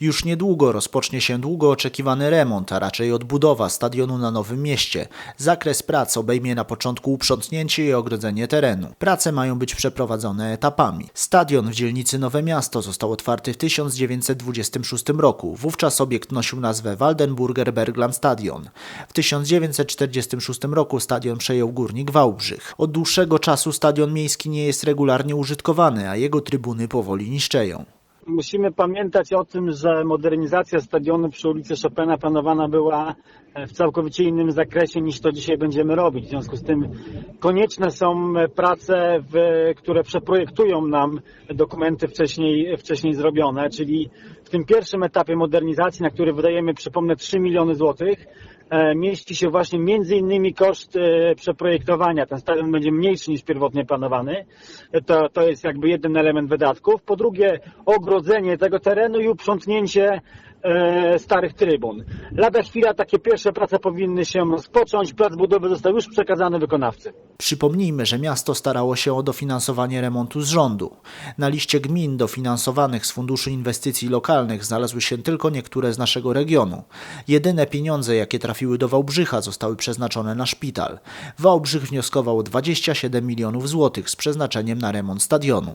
Już niedługo rozpocznie się długo oczekiwany remont, a raczej odbudowa stadionu na Nowym Mieście. Zakres prac obejmie na początku uprzątnięcie i ogrodzenie terenu. Prace mają być przeprowadzone etapami. Stadion w dzielnicy Nowe Miasto został otwarty w 1926 roku. Wówczas obiekt nosił nazwę Waldenburger Bergland Stadion. W 1946 roku stadion przejął górnik Wałbrzych. Od dłuższego czasu stadion miejski nie jest regularnie użytkowany, a jego trybuny powoli niszczeją. Musimy pamiętać o tym, że modernizacja stadionu przy ulicy Chopina planowana była e, w całkowicie innym zakresie niż to dzisiaj będziemy robić. W związku z tym konieczne są prace, w, które przeprojektują nam dokumenty wcześniej, wcześniej zrobione, czyli w tym pierwszym etapie modernizacji, na który wydajemy, przypomnę, 3 miliony złotych, e, mieści się właśnie między innymi koszt e, przeprojektowania. Ten stadion będzie mniejszy niż pierwotnie planowany. E, To, to jest jakby jeden element wydatków. Po drugie, ogrodzenie tego terenu i uprzątnięcie starych trybun. Lada chwila takie pierwsze prace powinny się rozpocząć. Plac budowy został już przekazany wykonawcy. Przypomnijmy, że miasto starało się o dofinansowanie remontu z rządu. Na liście gmin dofinansowanych z Funduszu Inwestycji Lokalnych znalazły się tylko niektóre z naszego regionu. Jedyne pieniądze, jakie trafiły do Wałbrzycha, zostały przeznaczone na szpital. Wałbrzych wnioskował o 27 milionów złotych z przeznaczeniem na remont stadionu.